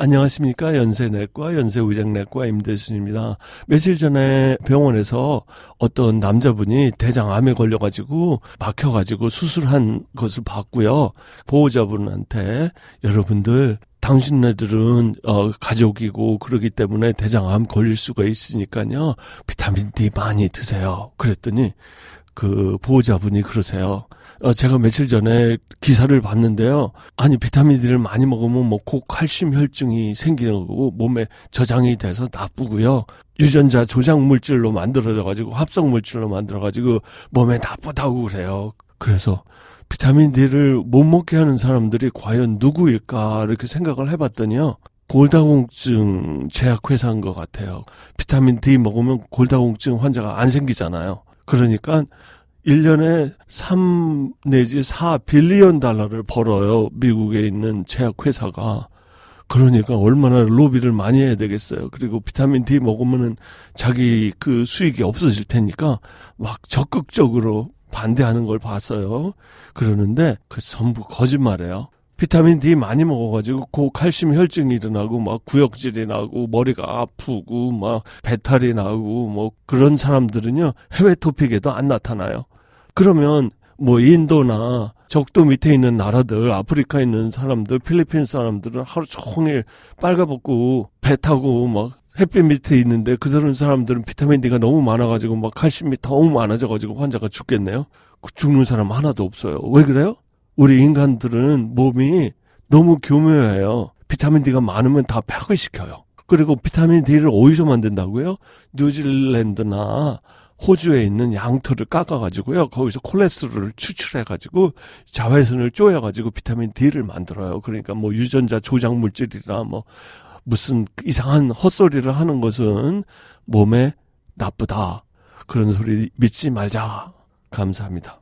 안녕하십니까. 연세내과, 연세의장내과 임대순입니다. 며칠 전에 병원에서 어떤 남자분이 대장암에 걸려가지고 막혀가지고 수술한 것을 봤고요. 보호자분한테 여러분들 당신네들은 어 가족이고 그러기 때문에 대장암 걸릴 수가 있으니까요. 비타민 D 많이 드세요. 그랬더니 그 보호자분이 그러세요. 어, 제가 며칠 전에 기사를 봤는데요. 아니, 비타민 D를 많이 먹으면 뭐 고칼슘 혈증이 생기는 거고 몸에 저장이 돼서 나쁘고요. 유전자 조작 물질로 만들어져 가지고 합성 물질로 만들어 가지고 몸에 나쁘다고 그래요. 그래서 비타민 D를 못 먹게 하는 사람들이 과연 누구일까 이렇게 생각을 해봤더니요. 골다공증 제약회사인 것 같아요. 비타민 D 먹으면 골다공증 환자가 안 생기잖아요. 그러니까 1년에 3 내지 4 빌리언 달러를 벌어요. 미국에 있는 제약회사가. 그러니까 얼마나 로비를 많이 해야 되겠어요. 그리고 비타민 D 먹으면은 자기 그 수익이 없어질 테니까 막 적극적으로 반대하는 걸 봤어요. 그러는데 그 전부 거짓말이에요. 비타민 D 많이 먹어가지고 고칼슘 혈증이 일어나고 막 구역질이 나고 머리가 아프고 막 배탈이 나고 뭐 그런 사람들은요 해외 토픽에도 안 나타나요. 그러면 뭐 인도나 적도 밑에 있는 나라들, 아프리카에 있는 사람들, 필리핀 사람들은 하루 종일 빨가벗고 배 타고 막 햇빛 밑에 있는데 그런 사람들은 비타민 D가 너무 많아가지고 막 칼슘이 너무 많아져가지고 환자가 죽겠네요. 그 죽는 사람 하나도 없어요. 왜 그래요? 우리 인간들은 몸이 너무 교묘해요. 비타민 D가 많으면 다 폐을 시켜요. 그리고 비타민 D를 어디서 만든다고요? 뉴질랜드나 호주에 있는 양털을 깎아가지고요. 거기서 콜레스테롤을 추출해가지고 자외선을 쪼여가지고 비타민 D를 만들어요. 그러니까 뭐 유전자 조작 물질이나 뭐 무슨 이상한 헛소리를 하는 것은 몸에 나쁘다. 그런 소리 믿지 말자. 감사합니다.